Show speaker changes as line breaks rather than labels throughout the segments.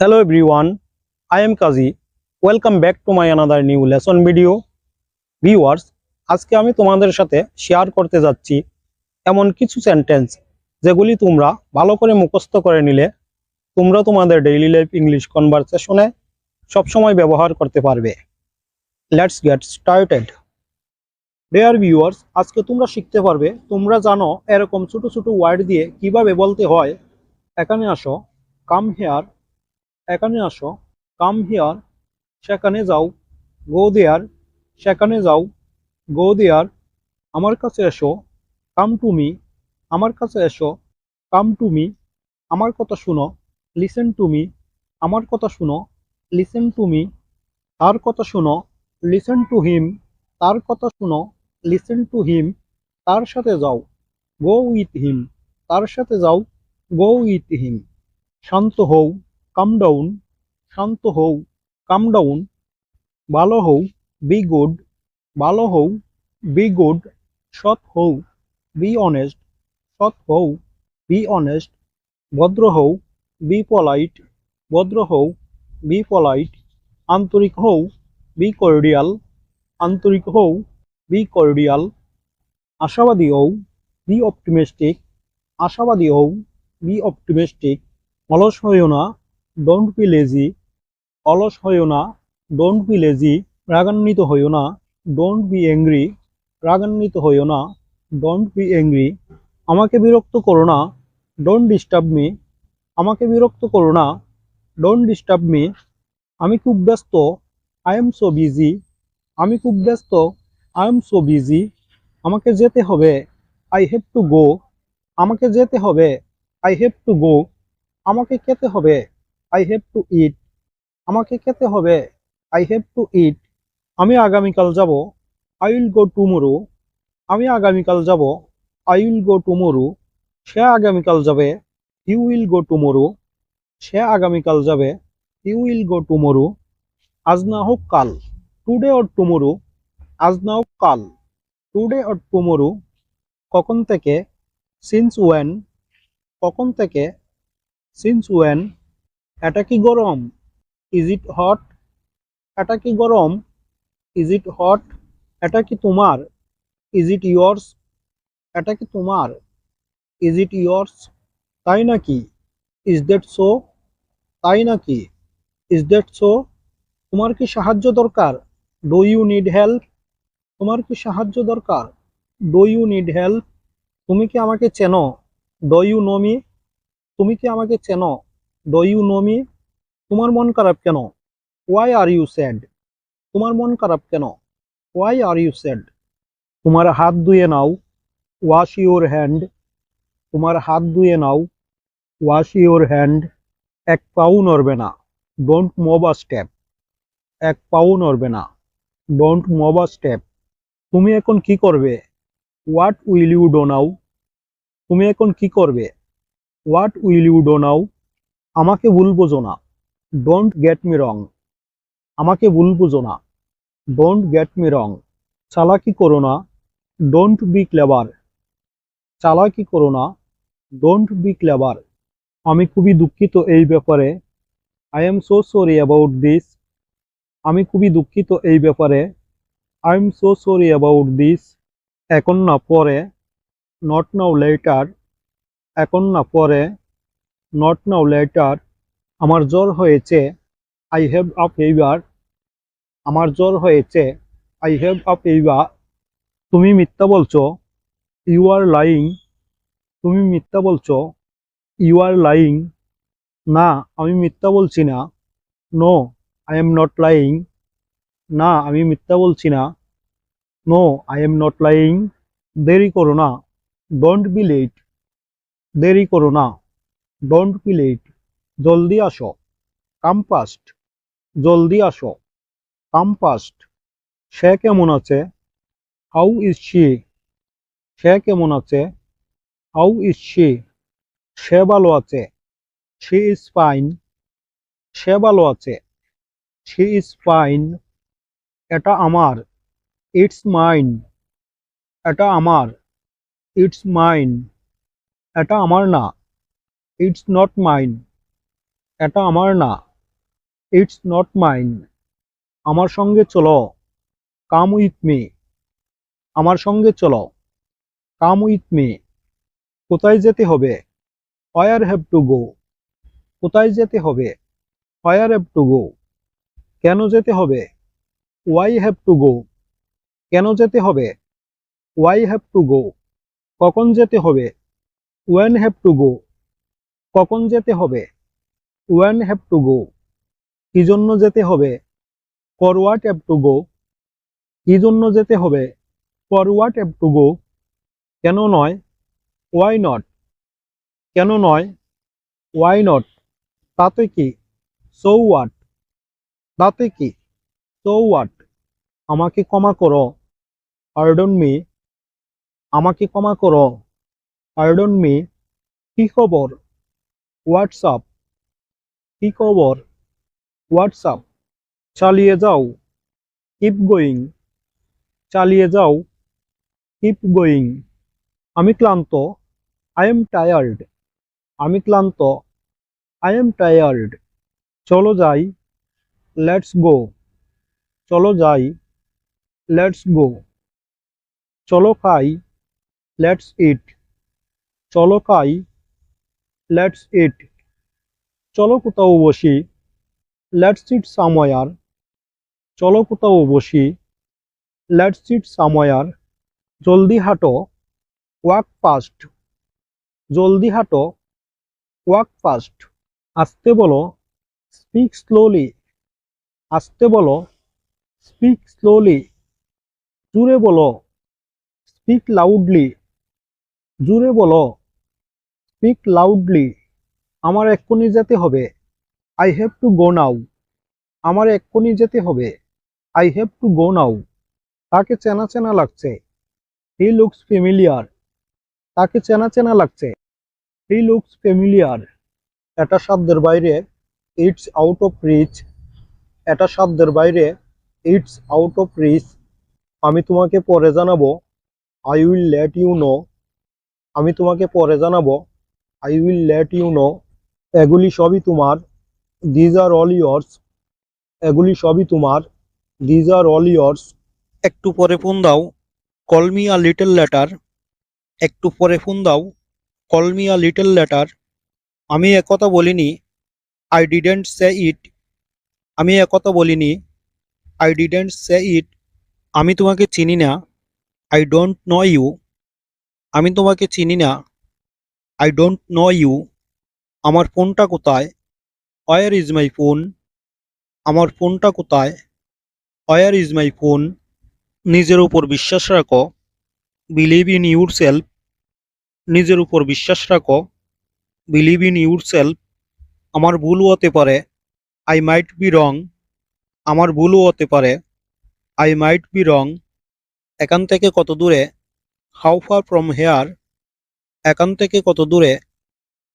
Hello everyone, I am Kazi. Welcome back to my another new lesson video. Viewers, আজকে আমি তোমাদের সাথে share করতে যাচ্ছি এমন কিছু সেন্টেন্স যেগুলি তোমরা ভালো করে মুখস্থ করে নিলে তোমরা তোমাদের ডেইলি লাইফ ইংলিশ কনভারসেশনে সবসময় ব্যবহার করতে পারবে let's get started dear viewers আজকে তোমরা শিখতে পারবে তোমরা জানো এরকম ছোট ছোট ওয়ার্ড দিয়ে কীভাবে বলতে হয় এখানে আসো কাম হেয়ার এখানে আসো। কাম হিয়ার সেখানে যাও। গো দেয়ার সেখানে যাও। গো দেয়ার আমার কাছে এসো। কাম টু মি আমার কাছে এসো। কাম টু মি আমার কথা শুনো। লিসেন টু মি আমার কথা শুনো। লিসেন টু মি তার কথা শুনো। লিসেন টু হিম তার কথা শুনো। লিসেন টু হিম তার সাথে যাও। গো উইথ হিম তার সাথে যাও। গো উইথ হিম শান্ত হও। কাম ডাউন শান্ত হও কাম ডাউন ভালো হও বি গুড ভালো হও বি গুড সৎ হও বি অনেস্ট সৎ হও বি অনেস্ট ভদ্র হও বি পলাইট ভদ্র হও বি পলাইট আন্তরিক হও বি কর্ডিয়াল আন্তরিক হও বি কর্ডিয়াল আশাবাদী হও বি অপটিমিস্টিক আশাবাদী হও বি অপটিমিস্টিক অলস হইও না ডোন্ট বি লেজি অলস হইও না। ডোন্ট বি লেজি রাগান্বিত হইও না। ডোন্ট বি অ্যাংরি রাগান্বিত হইও না। ডোন্ট বি অ্যাংরি আমাকে বিরক্ত করো না। ডোন্ট ডিস্টার্ব মি আমাকে বিরক্ত করো না। ডোন্ট ডিস্টার্ব মি আমি খুব ব্যস্ত। আই এম সো বিজি আমি খুব ব্যস্ত। আই এম সো বিজি আমাকে যেতে হবে। আই হ্যাভ টু গো আমাকে যেতে হবে। আই হ্যাভ টু গো আমাকে খেতে হবে। আই হ্যাভ টু ইট আমাকে খেতে হবে। আই হ্যাভ টু ইট আমি আগামীকাল যাব। আই উইল গো টুমোরো আমি আগামীকাল যাব। আই উইল গো টুমোরো সে আগামীকাল যাবে। ইউ উইল গো টুমোরো সে আগামীকাল যাবে। ইউ উইল গো টুমোরো আজ না হোক কাল। টুডে অর টুমোরো আজ না হোক কাল। টুডে অর টুমোরো কখন থেকে? সিন্স ওয়েন কখন থেকে? সিন্স ওয়েন এটা কি গরম? ইজ ইট হট এটা কি গরম? ইজ ইট হট এটা কি তোমার? ইজ ইট ইয়র্স এটা কি তোমার? ইজ ইট ইয়র্স তাই নাকি? ইজ দ্যাট সো তাই নাকি? ইজ দ্যাট সো তোমার কি সাহায্য দরকার? ডু ইউ নিড হেল্প তোমার কি সাহায্য দরকার? ডু ইউ নিড হেল্প তুমি কি আমাকে চেনো? ডো ইউ নো মি তুমি কি আমাকে চেনো? ডো ইউ নো তোমার মন খারাপ কেন? ওয়াই আর ইউ স্যাড তোমার মন খারাপ কেন? ওয়াই আর ইউ স্যাড তোমার হাত ধুয়ে নাও ওয়াশ ইউর হ্যান্ড তোমার হাত ধুয়ে নাও ওয়াশ ইউর হ্যান্ড এক পাও নড়বে না ডোন্ট মোভ আ স্টেপ এক পাও নড়বে না ডোন্ট মোভ আ স্টেপ তুমি এখন কি করবে? What will you do now তুমি এখন কি করবে? What will you do now আমাকে ভুল বোঝো না। ডোন্ট গেট মি রং আমাকে ভুল বুঝো না। ডোন্ট গেট মি রং চালাকি করো না। ডোন্ট বি ক্লেভার চালাকি করো না। ডোন্ট বি ক্লেভার আমি খুবই দুঃখিত এই ব্যাপারে। I am so sorry about this আমি খুবই দুঃখিত এই ব্যাপারে। I am so sorry about this এখন না পরে। নট নাও লেটার এখন না পরে। নট নাও লেটার আমার জ্বর হয়েছে আই হ্যাভ আ ফেভার আমার জ্বর হয়েছে আই হ্যাভ আ ফেভার তুমি মিথ্যা বলছো ইউ আর লাইং তুমি মিথ্যা বলছো ইউ আর লাইং না, আমি মিথ্যা বলছি না no I am not lying না, আমি মিথ্যা বলছি না no I am not lying দেরি করো না ডোন্ট বি লেট দেরি করো না। ডোন্ট বি লেট জলদি আসো। কাম পাস্ট জলদি আসো। কাম পাস্ট সে কেমন আছে? হাউ ইজ শি সে কেমন আছে? হাউ ইজ শি সে ভালো আছে। শি ইজ ফাইন সে ভালো আছে। শি ইজ ফাইন এটা আমার। ইটস মাইন এটা আমার। ইটস মাইন এটা আমার না। ইটস নট মাইন এটা আমার না। ইটস নট মাইন আমার সঙ্গে চলো। কাম উইথ মি আমার সঙ্গে চলো। কাম উইথ মি কোথায় যেতে হবে? ওয়ার হ্যাভ টু গো কোথায় যেতে হবে? ওয়ার হ্যাভ টু গো কেন যেতে হবে? ওয়াই হ্যাভ টু গো কেন যেতে হবে? ওয়াই হ্যাভ টু গো কখন যেতে হবে? ওয়েন হ্যাভ টু গো কখন যেতে হবে? ওয়ান হ্যাভ টু গো কি জন্য যেতে হবে? For what have to go কি জন্য যেতে হবে? For what have to go কেন নয়? ওয়াই নট কেন নয়? ওয়াই নট তাতে কি? সো হোয়াট তাতে কি? সো হোয়াট আমাকে ক্ষমা করো। পার্ডন মি আমাকে ক্ষমা করো। পার্ডন মি কি খবর? হোয়াটসঅ্যাপ। কি খবর? হোয়াটসঅ্যাপ। চালিয়ে যাও। কিপ গোয়িং চালিয়ে যাও। কিপ গোয়িং আমি ক্লান্ত। আই এম টায়ার্ড আমি ক্লান্ত। আই এম টায়ার্ড চলো যাই। লেটস গো চলো যাই। লেটস গো চলো খাই। লেটস ইট চলো খাই। লেটস ইট চলো কোথাও বসি। লেটস ইট সাময়ার চলো কোথাও বসি। লেটস ইট সাময়ার জলদি হাঁটো। ওয়াক ফাস্ট জলদি হাঁটো। ওয়াক ফাস্ট আসতে বলো। স্পিক স্লোলি আসতে বলো। স্পিক স্লোলি জুড়ে বলো। স্পিক লাউডলি জুড়ে বলো। স্পিক লাউডলি আমার এক্ষুনি যেতে হবে। I have to go now আমার এক্ষুনি যেতে হবে। I have to go now তাকে চেনা চেনা লাগছে। হি লুকস ফেমিলিয়ার তাকে চেনা চেনা লাগছে। হি লুকস ফেমিলিয়ার এটা শব্দের বাইরে ইটস আউট অফ রিচ এটা শব্দের বাইরে ইটস আউট অফ রিচ আমি তোমাকে পরে জানাব। I will let you know আমি তোমাকে পরে জানাব। I will let you know এগুলি সবই তোমার দিজ আর অল ইয়ার্স এগুলি সবই তোমার দিজ আর অল ইয়ার্স একটু পরে ফোন দাও কলমি আ লিটল লেটার একটু পরে ফোন দাও কলমি আ লিটল লেটার আমি একথা বলিনি আই ডিডেন্ট সে ইট আমি একথা বলিনি আই ডিডেন্ট সে ইট আমি তোমাকে চিনি না আই ডোন্ট নো ইউ আমি তোমাকে চিনি না। আই ডোন্ট নো ইউ আমার ফোনটা কোথায়? ওয়ার ইজ মাই ফোন আমার ফোনটা কোথায়? ওয়ার ইজ মাই ফোন নিজের উপর বিশ্বাস রাখো। বিলিভ ইন ইউর সেলফ নিজের উপর বিশ্বাস রাখো। বিলিভ ইন ইউর সেলফ আমার ভুলও হতে পারে। আই মাইট বি রং আমার ভুলও হতে পারে। আই মাইট বি রং এখান থেকে কত দূরে? হাউ ফার ফ্রম হেয়ার এখান থেকে কত দূরে?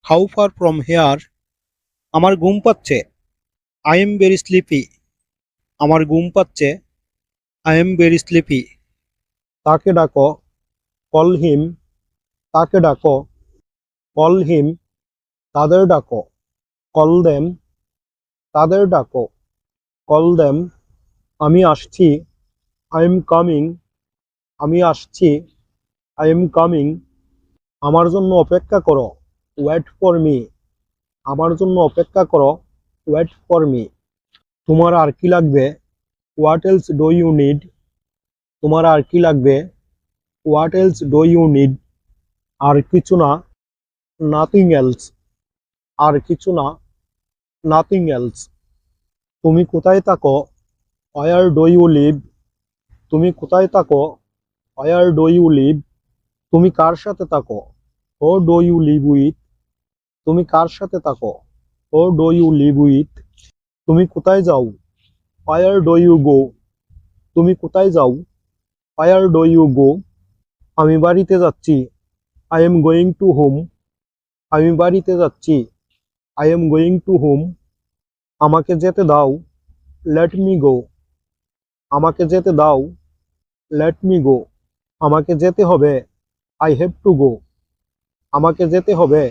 হাউ ফার ফ্রম হেয়ার আমার ঘুম পাচ্ছে। আই এম ভেরি স্লিপি আমার ঘুম পাচ্ছে। আই এম ভেরি স্লিপি তাকে ডাকো। কল হিম তাকে ডাকো। কল হিম তাদের ডাকো। কল দেম তাদের ডাকো। কল দেম আমি আসছি। আই এম কামিং আমি আসছি। আই এম কামিং আমার জন্য অপেক্ষা করো ওয়েট ফর মি আমার জন্য অপেক্ষা করো ওয়েট ফর মি তোমার আর কি লাগবে? What else do you need তোমার আর কি লাগবে? What else do you need আর কিছু না নাথিং এলস আর কিছু না নাথিং এলস তুমি কোথায় থাকো? ওয়ার ডো ইউ লিভ তুমি কোথায় থাকো? ওয়ার ডো ইউ লিভ তুমি কার সাথে থাকো? Who, do you live with? তুমি কার সাথে থাকো? Who, do you live with? তুমি কোথায় যাও? Where, do you go. তুমি কোথায় যাও? Where do you go. আমি বাড়িতে যাচ্ছি। I am going to home. আমি বাড়িতে যাচ্ছি। I am going to home. আমাকে যেতে দাও। Let me go. আমাকে যেতে দাও। Let me go. আমাকে যেতে হবে। আই হ্যাভ টু গো আমাকে যেতে হবে।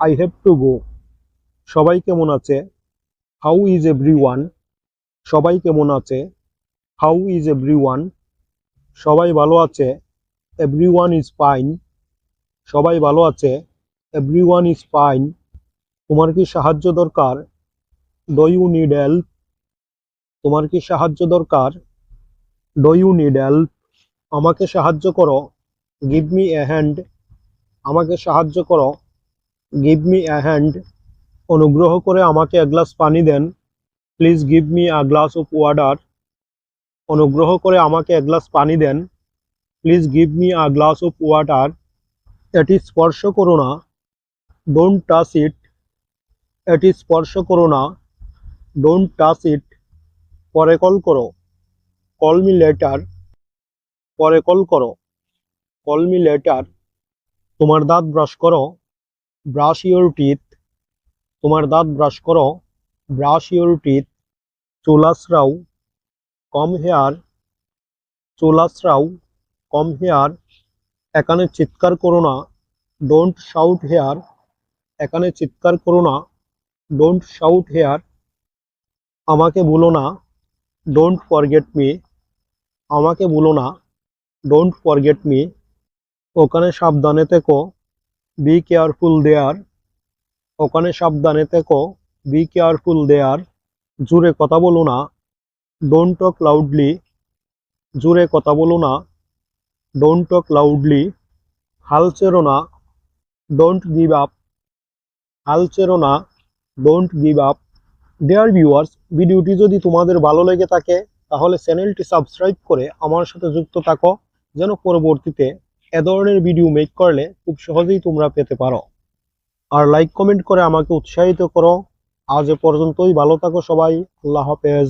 আই হ্যাভ টু গো সবাই কেমন আছে? হাউ ইজ এভরি ওয়ান সবাই কেমন আছে? হাউ ইজ এভরি ওয়ান সবাই ভালো আছে? এভরি ওয়ান ইজ ফাইন সবাই ভালো আছে? এভরি ওয়ান ইজ ফাইন তোমার কি সাহায্য দরকার? ডো ইউ নিড হেল্প তোমার কি সাহায্য দরকার? ডো ইউ নিড হেল্প আমাকে সাহায্য করো। গিভ মি এ হ্যান্ড আমাকে সাহায্য করো। গিভ মি এ হ্যান্ড অনুগ্রহ করে আমাকে এক গ্লাস পানি দেন। Please give me a glass of water অনুগ্রহ করে আমাকে এক গ্লাস পানি দেন। Please give me a glass of water এটি স্পর্শ করো না। ডোন্ট টাচ ইট এটি স্পর্শ করো না। ডোন্ট টাচ ইট পরে কল করো। কল মি লেটার পরে কল করো। কল মি লেটার তোমার দাঁত ব্রাশ করো। ব্রাশ ইওর টিথ তোমার দাঁত ব্রাশ করো। ব্রাশ ইওর টিথ চুল কম হেয়ার। চুল আঁচড়াও কম হেয়ার। এখানে চিৎকার করো না। ডোন্ট শাউট হেয়ার এখানে চিৎকার করো না। ডোন্ট শাউট হেয়ার আমাকে ভুলো না। ডোন্ট ফরগেট মি আমাকে ভুলো না। ডোন্ট ফরগেট মি ওখানে সাবধানে থেকো বি কেয়ারফুল দেয়ার ওখানে সাবধানে থেকো বি কেয়ারফুল দেয়ার জুড়ে কথা বলো না। ডোন্ট টক লাউডলি জুড়ে কথা বলো না। ডোন্ট টক লাউডলি হাল ছেড়ো না। ডোন্ট গিভ আপ হাল ছেড়ো না। Don't give up dear viewers ভিডিওটি যদি তোমাদের ভালো লেগে থাকে, তাহলে চ্যানেলটি সাবস্ক্রাইব করে আমার সাথে যুক্ত থাকো, যেন পরবর্তীতে এ ধরনের ভিডিও মেক করলে খুব সহজেই তোমরা পেতে পারো। আর লাইক কমেন্ট করে আমাকে উৎসাহিত করো। আজ এ পর্যন্তই, ভালো থাকো সবাই, আল্লাহ হাফেজ।